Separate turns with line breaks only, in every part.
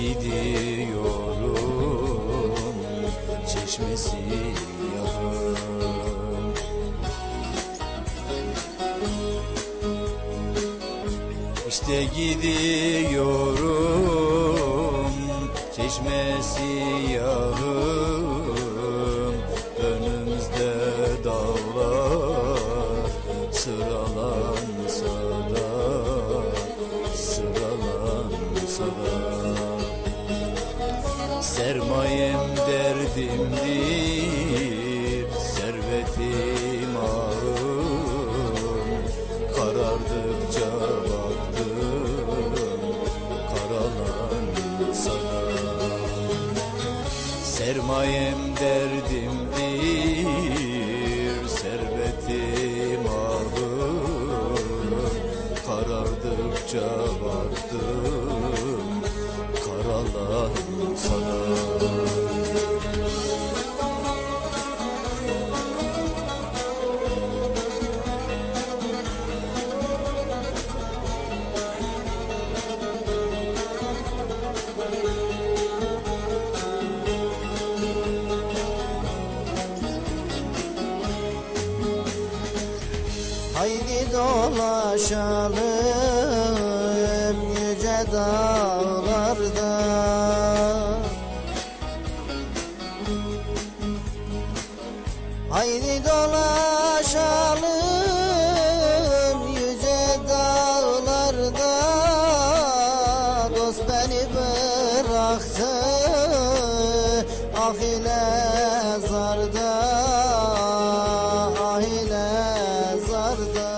gidiyorum çeşmesi yakın İşte gidiyorum çeşmesi yakın Sermayem derdimdir Servetim ağım Karardıkça baktım Karalansa da Sermayem derdimdir Servetim ağım Karardıkça baktım
Haydi dolaşalım yüce dağlarda Haydi dolaşalım yüce dağlarda. Dost beni bıraktı ah ile zarda Ah ile zarda.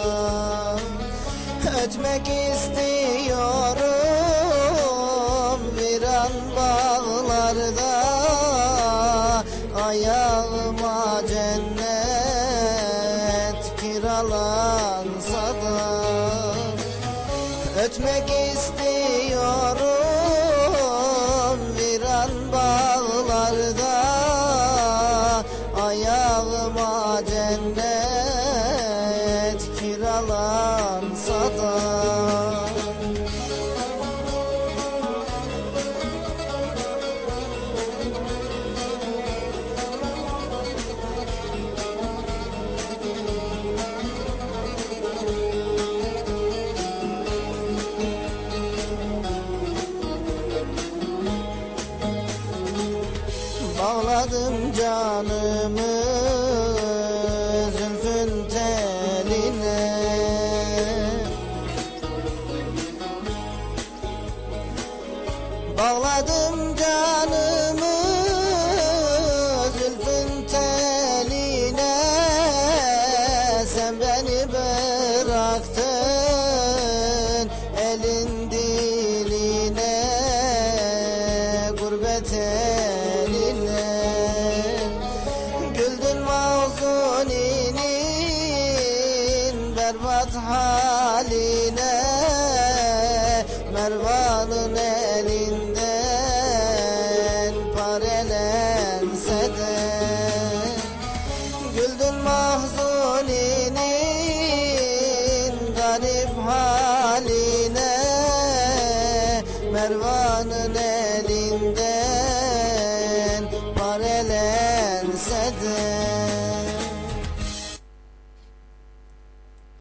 Ötmek istiyorum Ötmek istiyorum viran bağlarda. Ayağıma cennet Bağladım canımı zülfün teline. Bağladım Mahzuni'nin berbat haline Mervan'ın elinden